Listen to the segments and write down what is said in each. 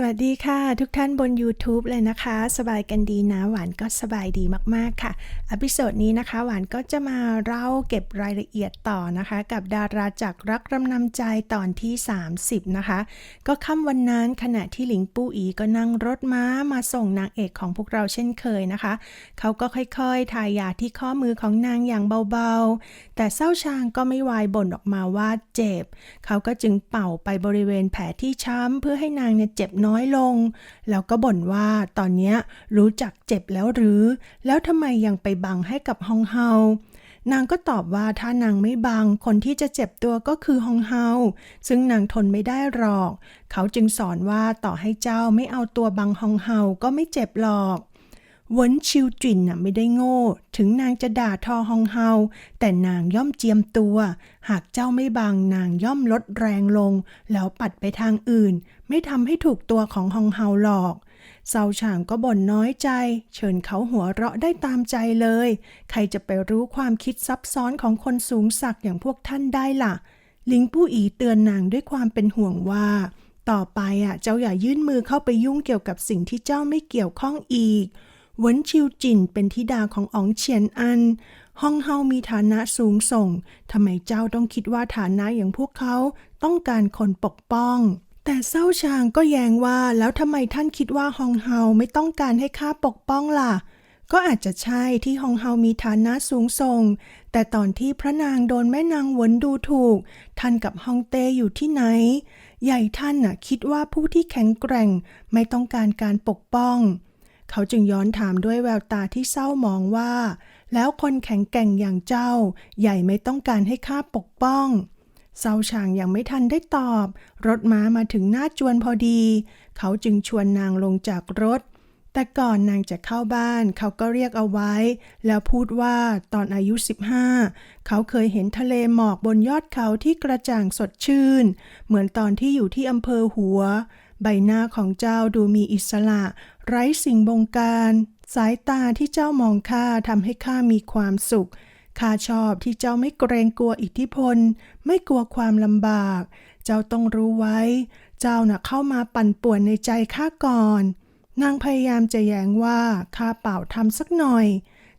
สวัสดีค่ะ ทุกท่านบน YouTube เลยนะคะ สบายกันดีนะ หวานก็สบายดีมากๆค่ะอพิโซดนี้นะคะ หวานก็จะมาเล่าเก็บรายละเอียดต่อนะคะ กับดาราจากรักรำนำใจตอนที่ 30 นะคะ ก็ค่ำวันนั้นขณะที่หลิงปู้อีก็นั่งรถม้ามาส่งนางเอกของพวกเราเช่นเคยนะคะ เขาก็ค่อยๆ ทายาที่ข้อมือของนางอย่างเบาๆ แต่เศร้าชางก็ไม่วายบ่นออกมาว่าเจ็บ เขาก็จึงเป่าไปบริเวณแผลที่ช้ำเพื่อให้นางเนี่ยเจ็บน้น้อยลง แล้วก็บ่นว่าตอนนี้รู้จักเจ็บแล้วหรือ แล้วทำไมยังไปบังให้กับฮองเฮานางก็ตอบว่าถ้านางไม่บัง คนที่จะเจ็บตัวก็คือฮองเฮา ซึ่งนางทนไม่ได้หรอก เขาจึงสอนว่าต่อให้เจ้าไม่เอาตัวบังฮองเฮาก็ไม่เจ็บหรอก วนชิวจินน่ะไม่ได้โง่ ถึงนางจะด่าทอฮองเฮา แต่นางย่อมเจียมตัว หากเจ้าไม่บังนางย่อมลดแรงลง แล้วปัดไปทางอื่น ไม่ทำให้ถูกตัวของฮองเฮาหรอกเซาฉางก็บ่นน้อยใจ เชิญเขาหัวเราะได้ตามใจเลย ใครจะไปรู้ความคิดซับซ้อนของคนสูงสักดิ์อย่างพวกท่านได้ล่ะ ลิงผู้อีเตือนนางด้วยความเป็นห่วงว่า ต่อไปอะเจ้าอย่ายื่นมือเข้าไปยุ่งเกี่ยวกับสิ่งที่เจ้าไม่เกี่ยวข้องอีก หวนชิวจินเป็นธิดาของอ๋องเฉียนอัน ฮ่องเฮามีฐานะสูงส่ง ทำไมเจ้าต้องคิดว่าฐานะอย่างพวกเขาต้องการคนปกป้อง แต่เศร้าชางก็แย้งว่าแล้วทำไมท่านคิดว่าฮองเฮาไม่ต้องการให้ข้าปกป้องล่ะ ก็อาจจะใช่ที่ฮองเฮามีฐานะสูงส่ง แต่ตอนที่พระนางโดนแม่นางหวนดูถูก ท่านกับฮองเต้อยู่ที่ไหน ใหญ่ท่านน่ะคิดว่าผู้ที่แข็งแกร่งไม่ต้องการการปกป้อง เขาจึงย้อนถามด้วยแววตาที่เศร้ามองว่า แล้วคนแข็งแกร่งอย่างเจ้า ใหญ่ไม่ต้องการให้ข้าปกป้องเซาชางยังไม่ทันได้ตอบ รถม้ามาถึงหน้าจวนพอดี เขาจึงชวนนางลงจากรถ แต่ก่อนนางจะเข้าบ้าน เขาก็เรียกเอาไว้ แล้วพูดว่าตอนอายุ 15 เขาเคยเห็นทะเลหมอกบนยอดเขาที่กระจ่างสดชื่น เหมือนตอนที่อยู่ที่อำเภอหัว ใบหน้าของเจ้าดูมีอิสระ ไร้สิ่งบงการ สายตาที่เจ้ามองข้าทำให้ข้ามีความสุขข้าชอบที่เจ้าไม่เกรงกลัวอิทธิพล ไม่กลัวความลำบาก เจ้าต้องรู้ไว้ เจ้าน่ะเข้ามาปั่นป่วนในใจข้าก่อน นางพยายามจะแย้งว่าข้าเปล่าทำสักหน่อย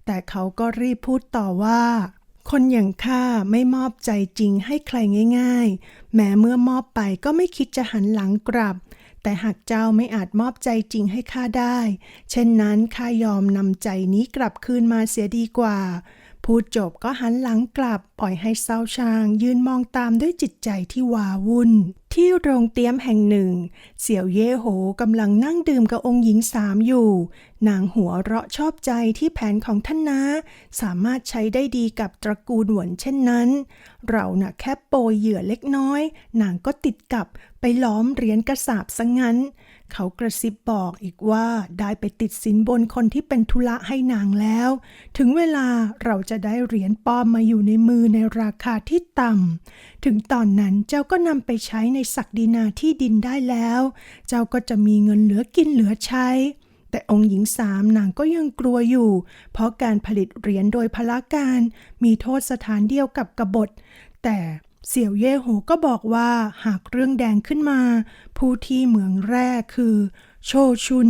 แต่เขาก็รีบพูดต่อว่า คนอย่างข้าไม่มอบใจจริงให้ใครง่าย ๆ แม้เมื่อมอบไปก็ไม่คิดจะหันหลังกลับ แต่หากเจ้าไม่อาจมอบใจจริงให้ข้าได้ เช่นนั้นข้ายอมนำใจนี้กลับคืนมาเสียดีกว่า พูดจบก็หันหลังกลับปล่อยให้เศร้าชางยืนมองตามด้วยจิตใจที่วาวุ่น ที่โรงเตี้ยมแห่งหนึ่ง เสี่ยวเย่โหกำลังนั่งดื่มกับองค์หญิงสามอยู่ นางหัวเราะชอบใจที่แผนของท่านนาสามารถใช้ได้ดีกับตระกูลหวนเช่นนั้น เราน่ะแค่โปรยเหยื่อเล็กน้อย นางก็ติดกับไปล้อมเหรียญกระสาบซะงั้น เขากระซิบบอกอีกว่าได้ไปติดสินบนคนที่เป็นธุระให้นางแล้ว ถึงเวลาเราจะได้เหรียญปลอมมาอยู่ในมือในราคาที่ต่ำ ถึงตอนนั้นเจ้าก็นำไปใช้ในศักดินาที่ดินได้แล้ว เจ้าก็จะมีเงินเหลือกินเหลือใช้ แต่องค์หญิงสามนางก็ยังกลัวอยู่ เพราะการผลิตเหรียญโดยพละการมีโทษสถานเดียวกับกบฏ แต่ เสี่ยวเย่โหก็บอกว่าหากเรื่องแดงขึ้นมา ผู้ที่เหมืองแรกคือ โชชุน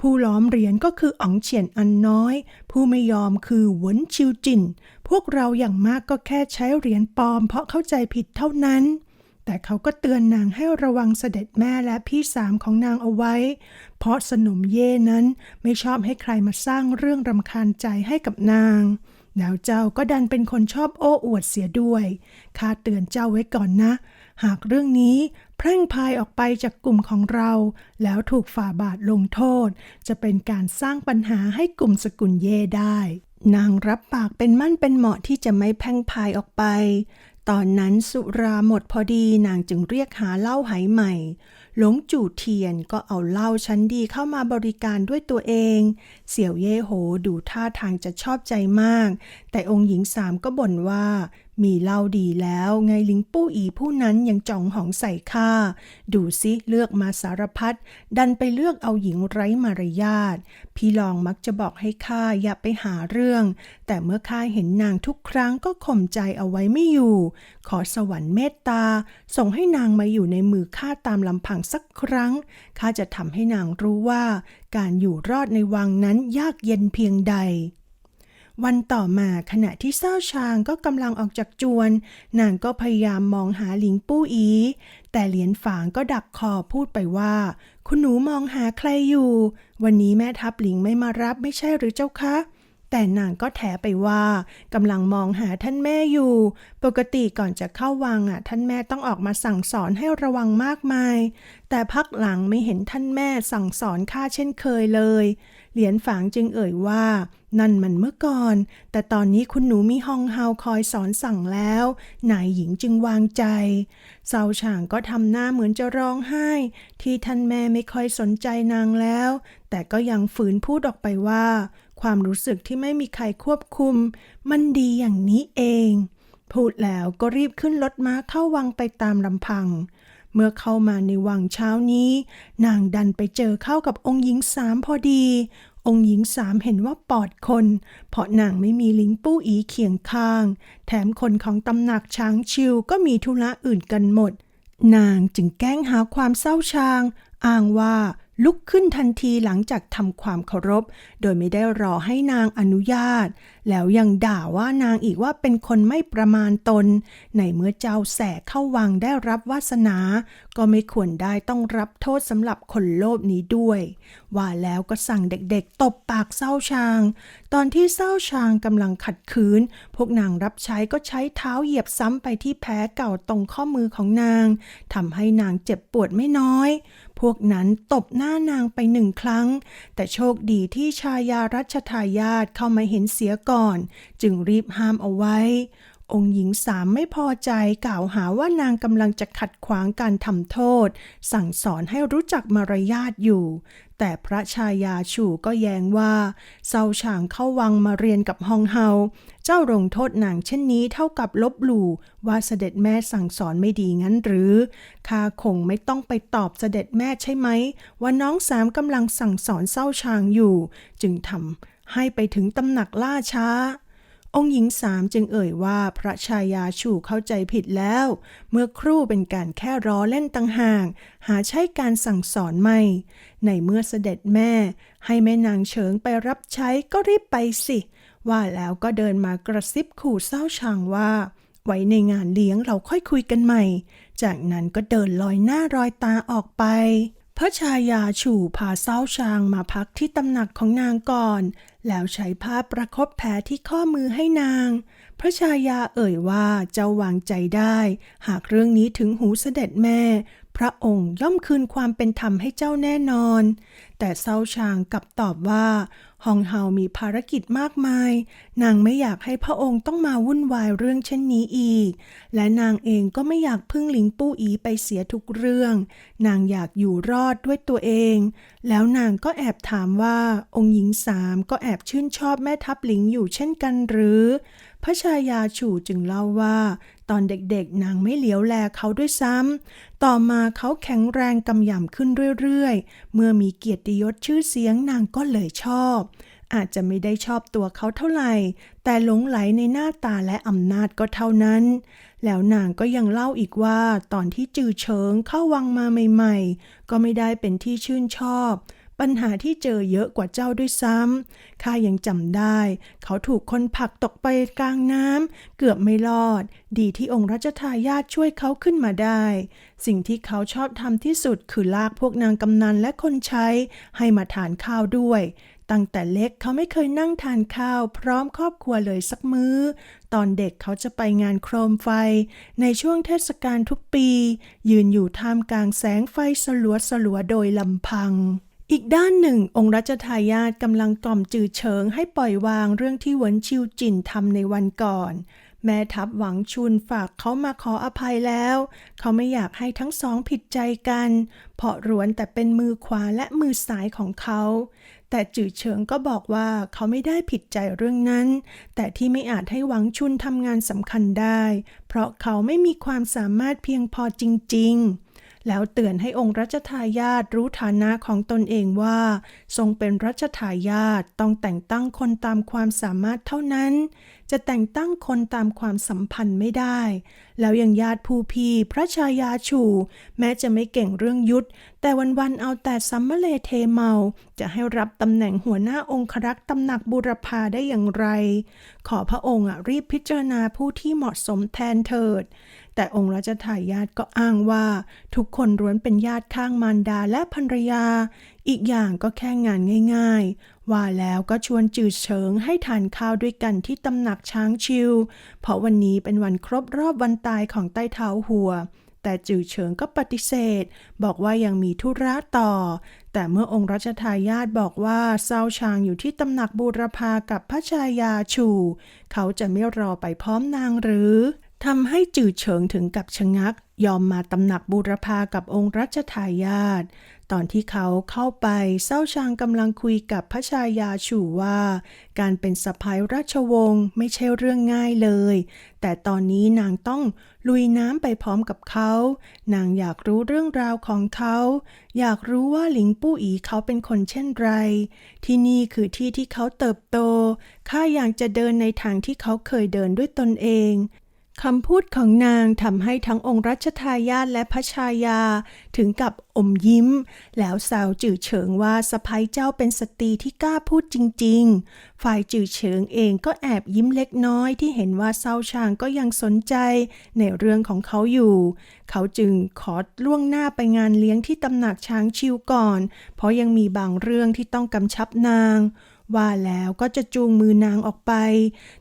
ผู้ล้อมเหรียญก็คืออ๋องเฉียนอันน้อย ผู้ไม่ยอมคือหวนชิวจินพวกเราอย่างมากก็แค่ใช้เหรียญปลอมเพราะเข้าใจผิดเท่านั้น แต่เขาก็เตือนนางให้ระวังเสด็จแม่และพี่สามของนางเอาไว้ เพราะสนมเย่นั้นไม่ชอบให้ใครมาสร้างเรื่องรำคาญใจให้กับนาง แล้วเจ้าก็ดันเป็นคนชอบโอ้อวดเสียด้วยข้าเตือนเจ้าไว้ก่อนนะ หากเรื่องนี้แพร่งพายออกไปจากกลุ่มของเรา แล้วถูกฝ่าบาทลงโทษ จะเป็นการสร้างปัญหาให้กลุ่มสกุลเย่ได้ นางรับปากเป็นมั่นเป็นเหมาะที่จะไม่แพร่งพายออกไป ตอนนั้นสุราหมดพอดีนางจึงเรียกหาเหล้าไหใหม่ หลงจู่เทียนก็เอาเหล้าชั้นดีเข้ามาบริการด้วยตัวเอง เสี่ยวเย่โหดูท่าทางจะชอบใจมาก แต่องค์หญิงสามก็บ่นว่า มีเหล้าดีแล้วไงลิงปู้อีผู้นั้นยังจองหองใส่ข้า ดูสิเลือกมาสารพัด ดันไปเลือกเอาหญิงไร้มารยาท พี่ลองมักจะบอกให้ข้าอย่าไปหาเรื่อง แต่เมื่อข้าเห็นนางทุกครั้งก็ข่มใจเอาไว้ไม่อยู่ ขอสวรรค์เมตตา ส่งให้นางมาอยู่ในมือข้าตามลำพังสักครั้ง ข้าจะทำให้นางรู้ว่า การอยู่รอดในวังนั้นยากเย็นเพียงใด วันต่อมาขณะที่เศร้าชางก็กำลังออกจากจวน นางก็พยายามมองหาหลิงปู้อี แต่เหรียญฝางก็ดักคอพูดไปว่า คุณหนูมองหาใครอยู่ วันนี้แม่ทัพหลิงไม่มารับไม่ใช่หรือเจ้าคะ แต่นางก็แถไปว่ากำลังมองหาท่านแม่อยู่ ปกติก่อนจะเข้าวังอะ ท่านแม่ต้องออกมาสั่งสอนให้ระวังมากมาย แต่พักหลังไม่เห็นท่านแม่สั่งสอนข้าเช่นเคยเลย เหรียญฝางจึงเอ่ยว่า นั่นมันเมื่อก่อน แต่ตอนนี้คุณหนูมีฮองเฮาคอยสอนสั่งแล้ว นายหญิงจึงวางใจเซาฉางก็ทำหน้าเหมือนจะร้องไห้ ที่ท่านแม่ไม่ค่อยสนใจนางแล้ว แต่ก็ยังฝืนพูดออกไปว่า ความรู้สึกที่ไม่มีใครควบคุม มันดีอย่างนี้เอง พูดแล้วก็รีบขึ้นรถม้าเข้าวังไปตามลำพัง เมื่อเข้ามาในวังเช้านี้ นางดันไปเจอเข้ากับองค์หญิงสามพอดี องค์หญิงสามเห็นว่าปลอดคน เพราะนางไม่มีลิงปู้อีเคียงข้าง แถมคนของตำหนักช้างชิวก็มีธุระอื่นกันหมด นางจึงแกล้งหาความเศร้าชางอ้างว่า ลุกขึ้นทันทีหลังจากทำความเคารพ โดยไม่ได้รอให้นางอนุญาต แล้วยังด่าว่านางอีกว่าเป็นคนไม่ประมาณตน ในเมื่อเจ้าแสเข้าวังได้รับวาสนา ก็ไม่ควรได้ต้องรับโทษสำหรับคนโลภนี้ด้วย ว่าแล้วก็สั่งเด็กๆ ตบปากเศร้าชาง ตอนที่เศร้าชางกำลังขัดขืน พวกนางรับใช้ก็ใช้เท้าเหยียบซ้ำไปที่แผลเก่าตรงข้อมือของนางทำให้นางเจ็บปวดไม่น้อย พวกนั้นตบหน้านางไปหนึ่งครั้ง แต่โชคดีที่ชายารัชทายาทเข้ามาเห็นเสียก่อน จึงรีบห้ามเอาไว้ องค์หญิงสามไม่พอใจกล่าวหาว่านางกำลังจะขัดขวางการทำโทษ สั่งสอนให้รู้จักมารยาทอยู่ แต่พระชายาชูก็แย้งว่าเซาฉางเข้าวังมาเรียนกับฮองเฮา เจ้าลงโทษนางเช่นนี้เท่ากับลบหลู่ว่าเสด็จแม่สั่งสอนไม่ดีงั้นหรือข้าคงไม่ต้องไปตอบเสด็จแม่ใช่ไหม ว่าน้องสามกำลังสั่งสอนเศร้าชางอยู่ จึงทำให้ไปถึงตำหนักล่าช้า องค์หญิงสามจึงเอ่ยว่าพระชายาชูเข้าใจผิดแล้ว เมื่อครู่เป็นการแค่ล้อเล่นต่างหากหาใช่การสั่งสอนไม่ ในเมื่อเสด็จแม่ ให้แม่นางเฉิงไปรับใช้ก็รีบไปสิ ว่าแล้วก็เดินมากระซิบขู่เศร้าชางว่า ไว้ในงานเลี้ยงเราค่อยคุยกันใหม่ จากนั้นก็เดินลอยหน้ารอยตาออกไปพระชายาฉู่พาเศร้าชางมาพักที่ตำหนักของนางก่อน แล้วใช้ผ้าประคบแผลที่ข้อมือให้นาง พระชายาเอ่ยว่าเจ้าวางใจได้ หากเรื่องนี้ถึงหูเสด็จแม่ พระองค์ย่อมคืนความเป็นธรรมให้เจ้าแน่นอน แต่เศร้าชางกลับตอบว่าฮองเฮามีภารกิจมากมาย นางไม่อยากให้พระองค์ต้องมาวุ่นวายเรื่องเช่นนี้อีก และนางเองก็ไม่อยากพึ่งหลิงปู้อีไปเสียทุกเรื่อง นางอยากอยู่รอดด้วยตัวเอง แล้วนางก็แอบถามว่าองค์หญิงสามก็แอบชื่นชอบแม่ทัพหลิงอยู่เช่นกันหรือ พระชายาฉู่จึงเล่าว่า ตอนเด็กๆนางไม่เหลียวแลเขาด้วยซ้ำ ต่อมาเขาแข็งแรงกำยำขึ้นเรื่อยๆ เมื่อมีเกียรติยศชื่อเสียงนางก็เลยชอบ อาจจะไม่ได้ชอบตัวเขาเท่าไหร่ แต่หลงไหลในหน้าตาและอำนาจก็เท่านั้น แล้วนางก็ยังเล่าอีกว่า ตอนที่จือเฉิงเข้าวังมาใหม่ ๆ ก็ไม่ได้เป็นที่ชื่นชอบ ปัญหาที่เจอเยอะกว่าเจ้าด้วยซ้ำข้ายังจำได้ เขาถูกคนผลักตกไปกลางน้ำเกือบไม่รอด ดีที่องค์รัชทายาทช่วยเขาขึ้นมาได้ สิ่งที่เขาชอบทำที่สุดคือลากพวกนางกำนันและคนใช้ ให้มาทานข้าวด้วย ตั้งแต่เล็กเขาไม่เคยนั่งทานข้าว พร้อมครอบครัวเลยสักมื้อ ตอนเด็กเขาจะไปงานโครมไฟ ในช่วงเทศกาลทุกปี ยืนอยู่ท่ามกลางแสงไฟสลัวสลัวๆโดยลำพัง อีกด้านหนึ่ง องค์รัชทายาทกำลังกล่อมจือเฉิงให้ปล่อยวางเรื่องที่หวนชิวจินทำในวันก่อน แม่ทัพหวังชุนฝากเขามาขออภัยแล้ว เขาไม่อยากให้ทั้งสองผิดใจกัน เพราะรวนแต่เป็นมือขวาและมือซ้ายของเขา แต่จือเฉิงก็บอกว่าเขาไม่ได้ผิดใจเรื่องนั้น แต่ที่ไม่อาจให้หวังชุนทำงานสำคัญได้ เพราะเขาไม่มีความสามารถเพียงพอจริง ๆ แล้วเตือนให้องค์รัชทายาทรู้ฐานะของตนเองว่า ทรงเป็นรัชทายาทต้องแต่งตั้งคนตามความสามารถเท่านั้น จะแต่งตั้งคนตามความสัมพันธ์ไม่ได้ แล้วยังญาติผู้พี่พระชายาชู แม้จะไม่เก่งเรื่องยุทธแต่วันๆเอาแต่ซัมมะเลเทเมา จะให้รับตำแหน่งหัวหน้าองครักษ์ตำหนักบุรพาได้อย่างไร ขอพระองค์รีบพิจารณาผู้ที่เหมาะสมแทนเถิด แต่องค์รัชทายาทก็อ้างว่า ทุกคนล้วนเป็นญาติข้างมารดาและภรรยา อีกอย่างก็แค่งานง่าย ๆ ว่าแล้วก็ชวนจืดเฉิงให้ทานข้าวด้วยกันที่ตำหนักช้างชิว เพราะวันนี้เป็นวันครบรอบวันตายของใต้เท้าหัวแต่จือเฉิงก็ปฏิเสธ บอกว่ายังมีธุระต่อ แต่เมื่อองค์รัชทายาทบอกว่าเซาชางอยู่ที่ตำหนักบูรพากับพระชายาชู เขาจะไม่รอไปพร้อมนางหรือ ทำให้จือเฉิงถึงกับชะงัก ยอมมาตำหนักบูรพากับองค์รัชทายาทตอนที่เขาเข้าไปเศร้าชางกำลังคุยกับพระชายาชูว่า การเป็นสะพายราชวงศ์ไม่ใช่เรื่องง่ายเลย แต่ตอนนี้นางต้องลุยน้ำไปพร้อมกับเขา นางอยากรู้เรื่องราวของเขา อยากรู้ว่าหลิงปู่อีเขาเป็นคนเช่นไร ที่นี่คือที่ที่เขาเติบโต ข้าอยากจะเดินในทางที่เขาเคยเดินด้วยตนเอง คำพูดของนางทำให้ทั้งองค์รัชทายาทและพระชายา ถึงกับอมยิ้ม แล้วสาวจื่อเฉิงว่าสะพ้ยเจ้าเป็นสตรีที่กล้าพูดจริง ๆ ฝ่ายจื่อเฉิงเองก็แอบยิ้มเล็กน้อยที่เห็นว่าเศร้าชางก็ยังสนใจในเรื่องของเขาอยู่ เขาจึงขอล่วงหน้าไปงานเลี้ยงที่ตำหนักช้างชิวก่อน เพราะยังมีบางเรื่องที่ต้องกำชับนาง ว่าแล้วก็จะจูงมือนางออกไป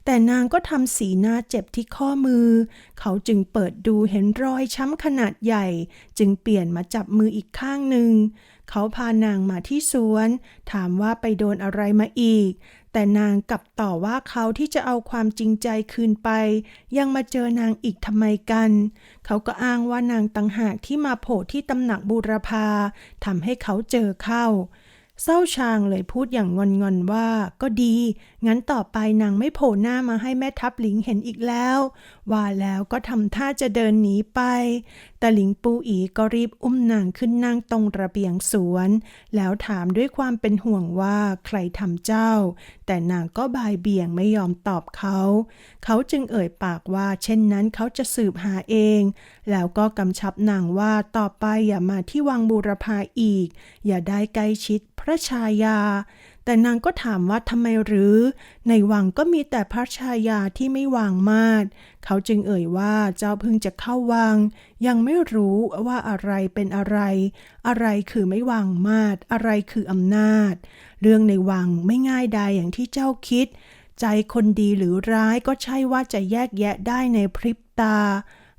แต่นางก็ทำสีหน้าเจ็บที่ข้อมือ เขาจึงเปิดดูเห็นรอยช้ำขนาดใหญ่ จึงเปลี่ยนมาจับมืออีกข้างหนึ่ง เขาพานางมาที่สวน ถามว่าไปโดนอะไรมาอีก แต่นางกลับต่อว่าเขาที่จะเอาความจริงใจคืนไป ยังมาเจอนางอีกทำไมกัน เขาก็อ้างว่านางตังหากที่มาโผล่ที่ตำหนักบูรพาทำให้เขาเจอเข้า เศร้าชางเลยพูดอย่างงอนๆว่า ก็ดี งั้นต่อไปนางไม่โผล่หน้ามาให้แม่ทัพหลิงเห็นอีกแล้ว ว่าแล้วก็ทำท่าจะเดินหนีไปแต่หลิงปูอีก็รีบอุ้มนางขึ้นนั่งตรงระเบียงสวน แล้วถามด้วยความเป็นห่วงว่าใครทำเจ้า แต่นางก็บายเบี่ยงไม่ยอมตอบเขา เขาจึงเอ่ยปากว่าเช่นนั้นเขาจะสืบหาเอง แล้วก็กำชับนางว่าต่อไปอย่ามาที่วังบูรพาอีก อย่าได้ใกล้ชิดพระชายา แต่นางก็ถามว่าทำไมหรือ ในวังก็มีแต่พระชายาที่ไม่วางมาดเขาจึงเอ่ยว่าเจ้าเพิ่งจะเข้าวัง ยังไม่รู้ว่าอะไรเป็นอะไร อะไรคือไม่วางมาดอะไรคืออำนาจ เรื่องในวังไม่ง่ายใดอย่างที่เจ้าคิด ใจคนดีหรือร้ายก็ใช่ว่าจะแยกแยะได้ในพริบตา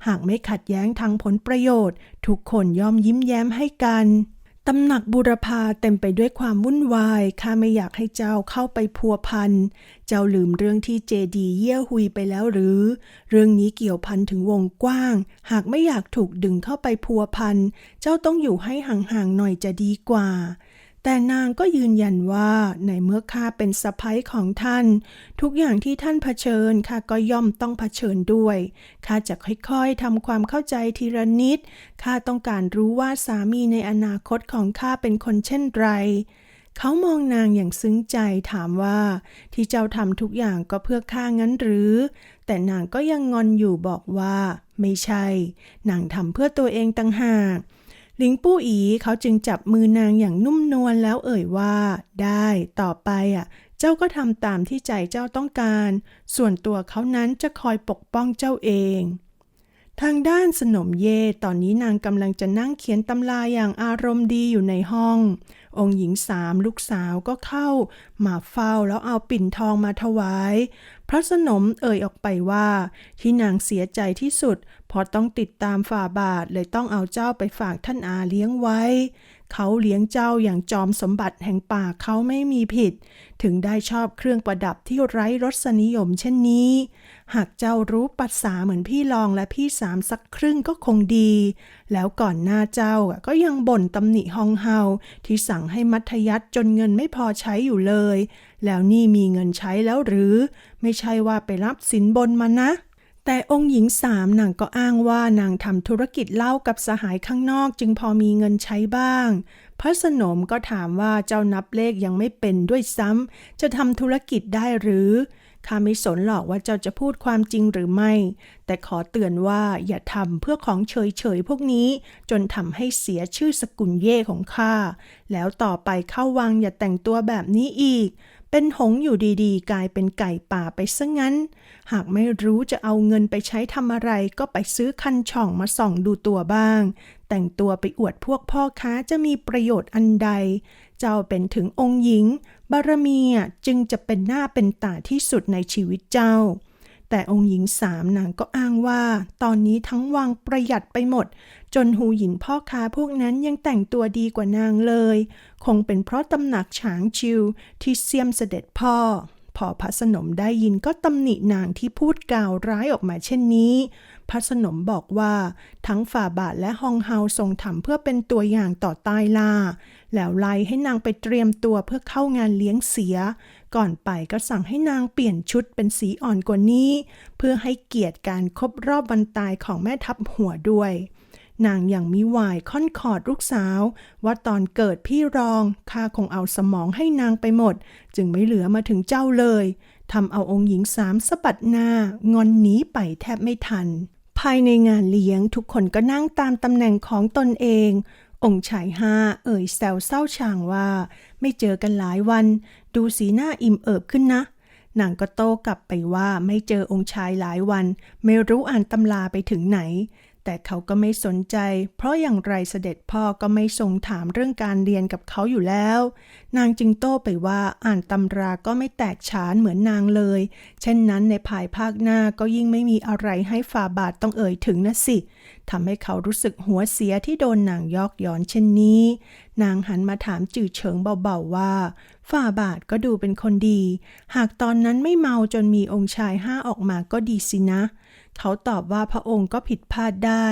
หากไม่ขัดแย้งทางผลประโยชน์ ทุกคนย่อมยิ้มแย้มให้กัน ตำหนักบุรพาเต็มไปด้วยความวุ่นวาย ข้าไม่อยากให้เจ้าเข้าไปพัวพัน เจ้าลืมเรื่องที่เจดีเยี่ยหุยไปแล้วหรือ เรื่องนี้เกี่ยวพันถึงวงกว้าง หากไม่อยากถูกดึงเข้าไปพัวพัน เจ้าต้องอยู่ให้ห่างๆหน่อยจะดีกว่า แต่นางก็ยืนยันว่าในเมื่อข้าเป็นสะพ้ยของท่าน ทุกอย่างที่ท่านเผชิญข้าก็ย่อมต้องเผชิญด้วยข้าจะค่อยๆทำความเข้าใจทีละนิดข้าต้องการรู้ว่าสามีในอนาคตของข้าเป็นคนเช่นไรเขามองนางอย่างซึ้งใจถามว่า ที่เจ้าทำทุกอย่างก็เพื่อข้างั้นหรือ แต่นางก็ยังงอนอยู่บอกว่า ไม่ใช่ นางทำเพื่อตัวเองต่างหาก หลิงปู้อีเขาจึงจับมือนางอย่างนุ่มนวลแล้วเอ่ยว่า ได้ต่อไปอะ เจ้าก็ทำตามที่ใจเจ้าต้องการ ส่วนตัวเขานั้นจะคอยปกป้องเจ้าเอง ทางด้านสนมเย่ตอนนี้นางกำลังจะนั่งเขียนตำราอย่างอารมณ์ดีอยู่ในห้อง องค์หญิงสามลูกสาวก็เข้า มาเฝ้าแล้วเอาปิ่นทองมาถวาย พระสนมเอ่ยออกไปว่า ที่นางเสียใจที่สุดเพราะต้องติดตามฝ่าบาทเลยต้องเอาเจ้าไปฝากท่านอาเลี้ยงไว้ เขาเลี้ยงเจ้าอย่างจอมสมบัติแห่งป่าเขาไม่มีผิด ถึงได้ชอบเครื่องประดับที่ไร้รสนิยมเช่นนี้ หากเจ้ารู้ปัสสาเหมือนพี่รองและพี่สามสักครึ่งก็คงดี แล้วก่อนหน้าเจ้าก็ยังบ่นตำหนิฮองเฮาที่สั่งให้มัธยัตจนเงินไม่พอใช้อยู่เลย แล้วนี่มีเงินใช้แล้วหรือ ไม่ใช่ว่าไปรับสินบนมานะ แต่องค์หญิงสามนางก็อ้างว่านางทำธุรกิจเหล้ากับสหายข้างนอกจึงพอมีเงินใช้บ้าง พระสนมก็ถามว่าเจ้านับเลขยังไม่เป็นด้วยซ้ำจะทำธุรกิจได้หรือ ข้าไม่สนหรอกว่าเจ้าจะพูดความจริงหรือไม่ แต่ขอเตือนว่าอย่าทำเพื่อของเฉยๆพวกนี้ จนทำให้เสียชื่อสกุลเย่ของข้า แล้วต่อไปเข้าวังอย่าแต่งตัวแบบนี้อีก เป็นหงอยู่ดีๆ กลายเป็นไก่ป่าไปซะงั้น หากไม่รู้จะเอาเงินไปใช้ทำอะไรก็ไปซื้อคันช่องมาส่องดูตัวบ้าง แต่งตัวไปอวดพวกพ่อค้าจะมีประโยชน์อันใด เจ้าเป็นถึงองค์หญิง บารมีจึงจะเป็นหน้าเป็นตาที่สุดในชีวิตเจ้า แต่องค์หญิงสามนางก็อ้างว่า ตอนนี้ทั้งวังประหยัดไปหมด จนหูหยินพ่อค้าพวกนั้นยังแต่งตัวดีกว่านางเลย คงเป็นเพราะตำหนักฉางชิวที่เสียมเสด็จพ่อพอพระสนมได้ยินก็ตำหนินางที่พูดกล่าวร้ายออกมาเช่นนี้ พระสนมบอกว่า ทั้งฝ่าบาทและฮองเฮาทรงทำเพื่อเป็นตัวอย่างต่อใต้ล่า แล้วไล่ให้นางไปเตรียมตัวเพื่อเข้างานเลี้ยงเสีย ก่อนไปก็สั่งให้นางเปลี่ยนชุดเป็นสีอ่อนกว่านี้ เพื่อให้เกียรติการครบรอบวันตายของแม่ทัพหัวด้วยนางอย่างมิวายค่อนขอดลูกสาว ว่าตอนเกิดพี่รองข้าคงเอาสมองให้นางไปหมด จึงไม่เหลือมาถึงเจ้าเลยทำเอาองค์หญิงสามสะบัดหน้างอนหนีไปแทบไม่ทัน ภายในงานเลี้ยงทุกคนก็นั่งตามตำแหน่งของตนเอง องค์ชายห้าเอ่ยแซวเศร้าช่างว่า ไม่เจอกันหลายวัน ดูสีหน้าอิ่มเอิบขึ้นนะนางก็โต้กลับไปว่าไม่เจอองค์ชายหลายวัน ไม่รู้อ่านตำลาไปถึงไหน แต่เขาก็ไม่สนใจ เพราะอย่างไรเสด็จพ่อก็ไม่ทรงถามเรื่องการเรียนกับเขาอยู่แล้ว นางจึงโต้ไปว่าอ่านตำราก็ไม่แตกฉานเหมือนนางเลย เช่นนั้นในภายภาคหน้าก็ยิ่งไม่มีอะไรให้ฝ่าบาทต้องเอ่ยถึงนะสิทำให้เขารู้สึกหัวเสียที่โดนนางยอกย้อนเช่นนี้ นางหันมาถามจืดเฉิงเบาๆว่า ฝ่าบาทก็ดูเป็นคนดี หากตอนนั้นไม่เมาจนมีองค์ชายห้าออกมาก็ดีสินะ เขาตอบว่าพระองค์ก็ผิดพลาดได้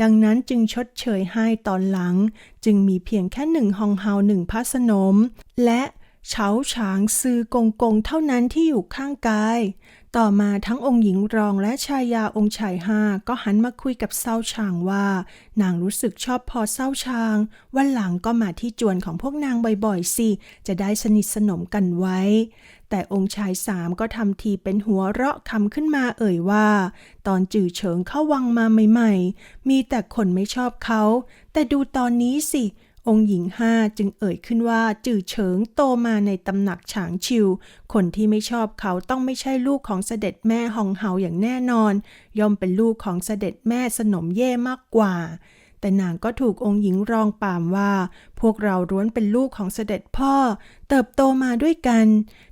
ดังนั้นจึงชดเชยให้ตอนหลัง จึงมีเพียงแค่หนึ่งฮองเฮาหนึ่งพระสนม และเฉาฉางซือกงกงเท่านั้นที่อยู่ข้างกาย ต่อมาทั้งองค์หญิงรองและชายาองค์ชายห้าก็หันมาคุยกับเศร้าชางว่า นางรู้สึกชอบพอเศร้าชาง วันหลังก็มาที่จวนของพวกนางบ่อยๆสิ จะได้สนิทสนมกันไว้ แต่องค์ชายสามก็ทำทีเป็นหัวเราะคำขึ้นมาเอ่ยว่า ตอนจื่อเฉิงเข้าวังมาใหม่ ๆ มีแต่คนไม่ชอบเขา แต่ดูตอนนี้สิ องค์หญิงห้าจึงเอ่ยขึ้นว่าจื่อเฉิงโตมาในตำหนักฉางชิว คนที่ไม่ชอบเขาต้องไม่ใช่ลูกของเสด็จแม่ฮองเฮาอย่างแน่นอน ย่อมเป็นลูกของเสด็จแม่สนมเย่มากกว่า แต่นางก็ถูกองค์หญิงรองปามว่า พวกเราล้วนเป็นลูกของเสด็จพ่อ เติบโตมาด้วยกัน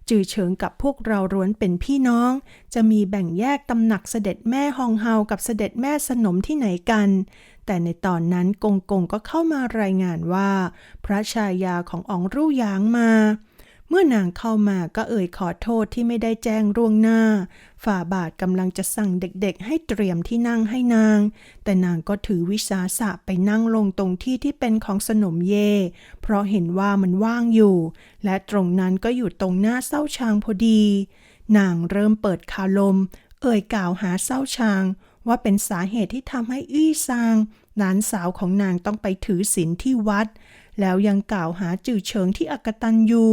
จื่อเฉิงกับพวกเราล้วนเป็นพี่น้อง จะมีแบ่งแยกตำหนักเสด็จแม่ฮองเฮากับเสด็จแม่สนมที่ไหนกัน แต่ในตอนนั้นกงกงก็เข้ามารายงานว่า พระชายาของอองรู่หยางมา เมื่อนางเข้ามาก็เอ่ยขอโทษที่ไม่ได้แจ้งล่วงหน้า ฝ่าบาทกำลังจะสั่งเด็กๆ ให้เตรียมที่นั่งให้นาง แต่นางก็ถือวิสาสะไปนั่งลงตรงที่ที่เป็นของสนมเย เพราะเห็นว่ามันว่างอยู่ และตรงนั้นก็อยู่ตรงหน้าเศร้าชางพอดี นางเริ่มเปิดคาลม เอ่ยกล่าวหาเศร้าชาง ว่าเป็นสาเหตุที่ทำให้อี้ซางหลานสาวของนางต้องไปถือศีลที่วัด แล้วยังกล่าวหาจื่อเฉิงที่อักตันยู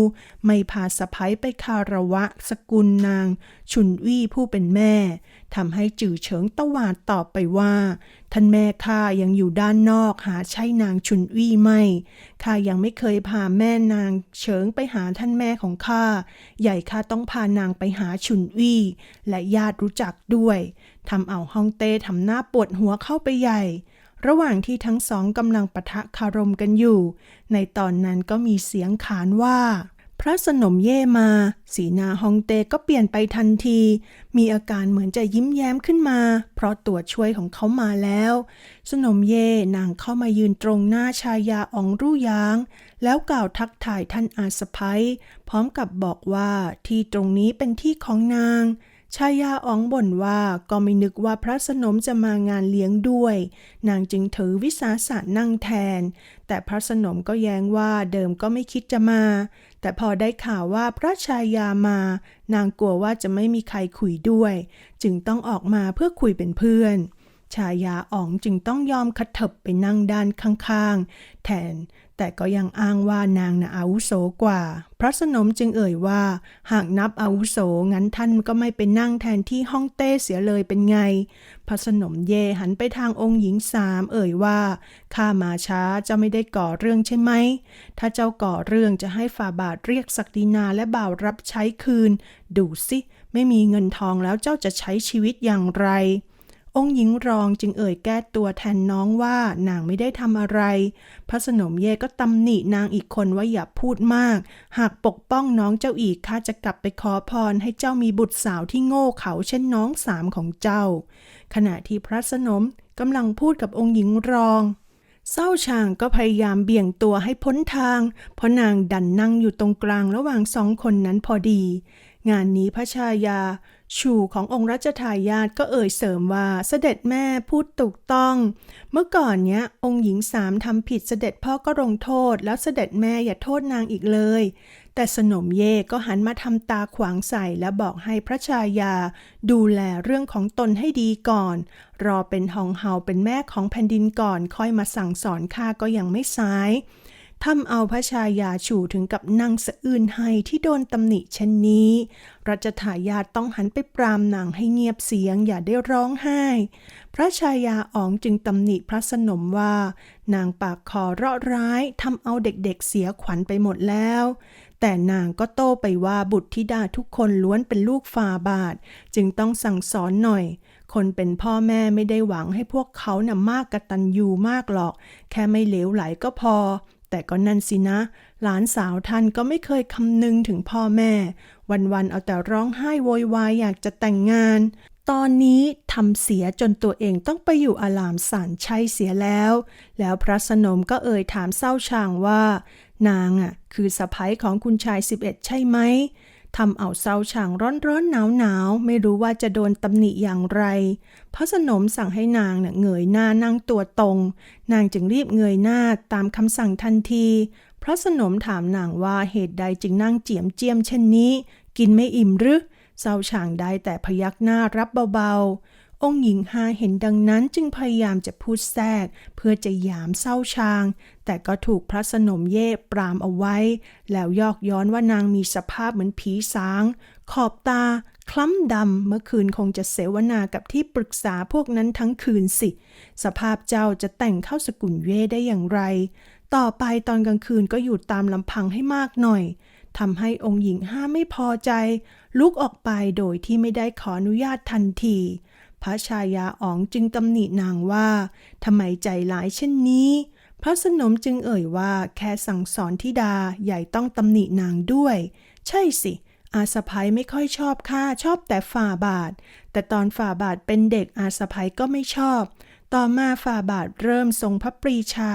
ไม่พาสะพ้ยไปคาระวะสกุลนาง ชุนวี่ผู้เป็นแม่ทำให้จื่อเฉิงตวาดตอบไปว่า ท่านแม่ข้ายังอยู่ด้านนอกหาใช่นางชุนวี่ไม่ข้ายังไม่เคยพาแม่นางเฉิงไปหาท่านแม่ของข้าใหญ่ข้าต้องพานางไปหาชุนวี่และญาติรู้จักด้วยทำเอาฮ่องเต้ทำหน้าปวดหัวเข้าไปใหญ่ ระหว่างที่ทั้งสองกำลังปะทะคารมกันอยู่ ในตอนนั้นก็มีเสียงขานว่า พระสนมเย่มา สีหน้าฮองเตก็เปลี่ยนไปทันที มีอาการเหมือนจะยิ้มแย้มขึ้นมา เพราะตัวช่วยของเขามาแล้ว สนมเย่นางเข้ามายืนตรงหน้าชายาอองรู่ยาง แล้วกล่าวทักทายท่านอาสะพ้ยพร้อมกับบอกว่าที่ตรงนี้เป็นที่ของนาง ชายาอ๋องบ่นว่าก็ไม่นึกว่าพระสนมจะมางานเลี้ยงด้วย นางจึงถือวิสาสะนั่งแทน แต่พระสนมก็แย้งว่าเดิมก็ไม่คิดจะมา แต่พอได้ข่าวว่าพระชายามา นางกลัวว่าจะไม่มีใครคุยด้วย จึงต้องออกมาเพื่อคุยเป็นเพื่อน ชายาอ๋องจึงต้องยอมขะเถิบไปนั่งด้านข้างๆ แทน แต่ก็ยังอ้างว่านางน่ะอาวุโสกว่า พระสนมจึงเอ่ยว่า หากนับอาวุโสงั้นท่านก็ไม่ไปนั่งแทนที่ห้องเต้เสียเลยเป็นไง พระสนมเยหันไปทางองค์หญิงสามเอ่ยว่าข้ามาช้าจะไม่ได้ก่อเรื่องใช่ไหม ถ้าเจ้าก่อเรื่องจะให้ฝ่าบาทเรียกศักดินาและบ่าวรับใช้คืน ดูสิไม่มีเงินทองแล้วเจ้าจะใช้ชีวิตอย่างไร องค์หญิงรองจึงเอ่ยแก้ตัวแทนน้องว่านางไม่ได้ทำอะไร พระสนมเย่ก็ตำหนินางอีกคนว่าอย่าพูดมาก หากปกป้องน้องเจ้าอีกข้าจะกลับไปขอพรให้เจ้ามีบุตรสาวที่โง่เขาเช่นน้องสามของเจ้า ขณะที่พระสนมกำลังพูดกับองค์หญิงรองเศร้าช่างก็พยายามเบี่ยงตัวให้พ้นทาง เพราะนางดันนั่งอยู่ตรงกลางระหว่างสองคนนั้นพอดี งานนี้พระชายา ชูขององค์รัชทายาทก็เอ่ยเสริมว่าเสด็จแม่พูดถูกต้อง เมื่อก่อนเนี้ย องค์หญิงสามทำผิดเสด็จพ่อก็ลงโทษ แล้วเสด็จแม่อย่าโทษนางอีกเลย แต่สนมเย่ก็หันมาทำตาขวางใส่และบอกให้พระชายา ดูแลเรื่องของตนให้ดีก่อน รอเป็นหองเฮาเป็นแม่ของแผ่นดินก่อนค่อยมาสั่งสอนข้าก็ยังไม่สาย ทำเอาพระชายาฉู่ถึงกับนั่งสะอื้นให้ที่โดนตำหนิเช่นนี้ รัชทายาทต้องหันไปปรามนางให้เงียบเสียงอย่าได้ร้องไห้ พระชายาอ๋องจึงตำหนิพระสนมว่า นางปากคอเราะร้ายทำเอาเด็กๆเสียขวัญไปหมดแล้ว แต่นางก็โต้ไปว่าบุตรธิดาทุกคนล้วนเป็นลูกฟาบาท จึงต้องสั่งสอนหน่อยคนเป็นพ่อแม่ไม่ได้หวังให้พวกเขาน่ะมากกตัญญูมากหรอก แค่ไม่เหลวไหลก็พอ แต่ก็นั่นสินะ หลานสาวท่านก็ไม่เคยคำนึงถึงพ่อแม่ วันๆเอาแต่ร้องไห้โวยวายอยากจะแต่งงาน ตอนนี้ทำเสียจนตัวเองต้องไปอยู่อารามสารชัยเสียแล้ว แล้วพระสนมก็เอ่ยถามเศร้าช่างว่า นางอะ คือสะพ้ยของคุณชาย 11 ใช่ไหม ทำเอาเซาชางร้อนร้อนหนาวหนาวไม่รู้ว่าจะโดนตำหนิอย่างไร เพราะสนมสั่งให้นางเน่ะเงยหน้านั่งตัวตรง นางจึงรีบเงยหน้าตามคำสั่งทันที เพราะสนมถามนางว่าเหตุใดจึงนั่งเจียมเจียมเช่นนี้ กินไม่อิ่มหรือเซาชางได้แต่พยักหน้ารับเบาๆ องค์หญิงฮาเห็นดังนั้นจึงพยายามจะพูดแทรก เพื่อจะยามเศร้าชาง แต่ก็ถูกพระสนมเย่ปรามเอาไว้ แล้วยอกย้อนว่านางมีสภาพเหมือนผีสาง ขอบตา คล้ำดำเมื่อคืนคงจะเสวนากับที่ปรึกษาพวกนั้นทั้งคืนสิ สภาพเจ้าจะแต่งเข้าสกุลเย่ได้อย่างไร ต่อไปตอนกลางคืนก็อยู่ตามลำพังให้มากหน่อยทำให้องค์หญิงห้าไม่พอใจ ลุกออกไปโดยที่ไม่ได้ขออนุญาตทันที พระชายาอ๋องจึงตำหนินางว่าทำไมใจร้ายเช่นนี้ พระสนมจึงเอ่ยว่าแค่สั่งสอนทิดาใหญ่ต้องตำหนินางด้วย ใช่สิ อาสะพ้ยไม่ค่อยชอบข้าชอบแต่ฝ่าบาท แต่ตอนฝ่าบาทเป็นเด็กอาสะพ้ยก็ไม่ชอบ ต่อมาฝ่าบาทเริ่มทรงพระปรีชา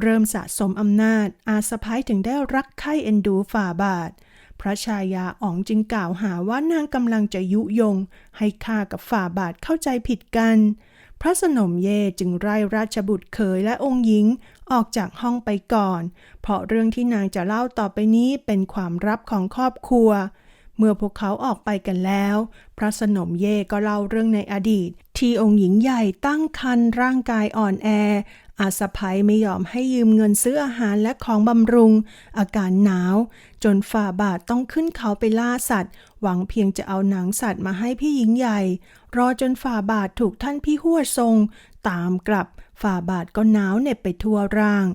เริ่มสะสมอำนาจ อาสะพ้ยถึงได้รักใคร่เอ็นดูฝ่าบาท ระชายาอ๋องจึงกล่าวหาว่านางกำลังจะยุยง ให้ข้ากับฝ่าบาทเข้าใจผิดกัน พระสนมเย่จึงไล่ราชบุตรเขยและองค์หญิงออกจากห้องไปก่อน เพราะเรื่องที่นางจะเล่าต่อไปนี้เป็นความลับของครอบครัว เมื่อพวกเขาออกไปกันแล้ว พระสนมเย่ก็เล่าเรื่องในอดีต ที่องค์หญิงใหญ่ตั้งครรภ์ร่างกายอ่อนแอ อาสะพ้ยไม่ยอมให้ยืมเงินซื้ออาหารและของบำรุง อาการหนาว จนฝ่าบาทต้องขึ้นเขาไปล่าสัตว์ หวังเพียงจะเอาหนังสัตว์มาให้พี่หญิงใหญ่ รอจนฝ่าบาทถูกท่านพี่หัวทรง ตามกลับฝ่าบาทก็หนาวเหน็บไปทั่วร่าง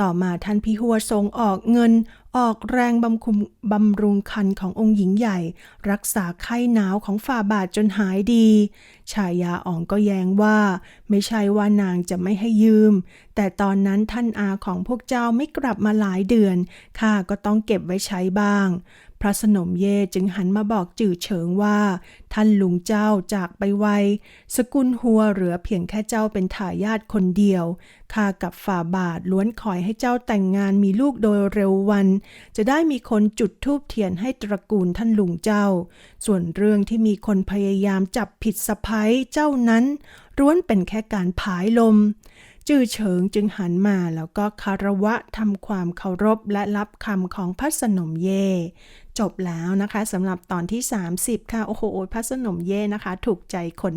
ต่อมาท่านพิหัวทรงออกเงิน ออกแรงบำคุมบำรุงคันขององค์หญิงใหญ่ รักษาไข้หนาวของฝ่าบาทจนหายดี ชายาอ่องก็แย้งว่า ไม่ใช่ว่านางจะไม่ให้ยืม แต่ตอนนั้นท่านอาของพวกเจ้าไม่กลับมาหลายเดือนข้าก็ต้องเก็บไว้ใช้บ้าง พระสนมเย่จึงหันมาบอกจื่อเฉิงว่า ท่านลุงเจ้าจากไปไว สกุลหัวเหลือเพียงแค่เจ้าเป็นทายาทคนเดียว ข้ากับฝ่าบาทล้วนคอยให้เจ้าแต่งงานมีลูกโดยเร็ววัน จะได้มีคนจุดธูปเทียนให้ตระกูลท่านลุงเจ้า ส่วนเรื่องที่มีคนพยายามจับผิดสะพ้ยเจ้านั้นล้วนเป็นแค่การผายลม จื่อเฉิงจึงหันมาแล้วก็คารวะทำความเคารพและรับคำของพระสนมเย่ จบแล้วนะคะสำหรับตอนที่ 30 ค่ะ โอ้โหพระสนมเย่นะคะ ถูกใจคน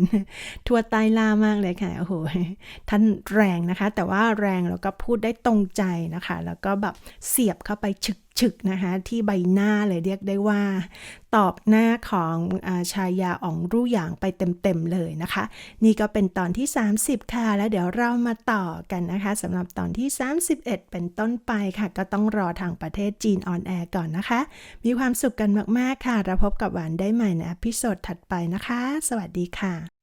ทั่วใต้ล่ามากเลยค่ะ โอ้โห ท่านแรงนะคะ แต่ว่าแรงแล้วก็พูดได้ตรงใจนะคะ แล้วก็แบบเสียบเข้าไปฉึกฉึกนะคะที่ใบหน้าเลยเรียกได้ว่า ตอบหน้าของอาชายาอ่องรู่หยางไปเต็มๆเลยนะคะ นี่ก็เป็นตอนที่ 30 ค่ะ แล้วเดี๋ยวเรามาต่อกันนะคะสำหรับตอนที่ 31 เป็นต้นไปค่ะ ก็ต้องรอทางประเทศจีนออนแอร์ก่อนนะคะ มีความสุขกันมากๆค่ะเราพบกับหวานได้ใหม่ในอพิโซดถัดไปนะคะ สวัสดีค่ะ